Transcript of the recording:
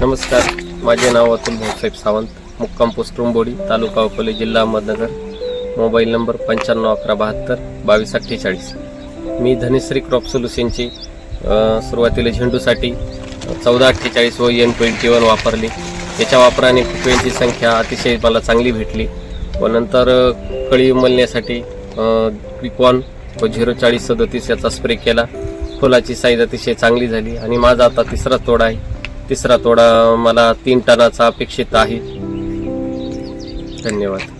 नमस्कार. माझे नाव अतुल भाऊसाहेब सावंत मुक्काम पोस्ट रुंबोडी तालुका अकोले जिल्हा अहमदनगर. मोबाईल नंबर पंच्याण्णव अकरा बहात्तर बावीस अठ्ठेचाळीस. मी धनेश्री क्रॉप सोल्युशनची सुरुवातीला झेंडूसाठी चौदा अठ्ठेचाळीस व एन ट्वेंटी वन वापरली. याच्या वापराने कुपयांची संख्या अतिशय मला चांगली भेटली व नंतर कळी उमलण्यासाठी क्विकॉन व झिरो चाळीस सदतीस याचा स्प्रे केला. फुलाची साईज अतिशय चांगली झाली आणि माझा आता तिसरा तोडा आहे. तिसरा तोडा मला तीन टनाचा अपेक्षित आहे. धन्यवाद.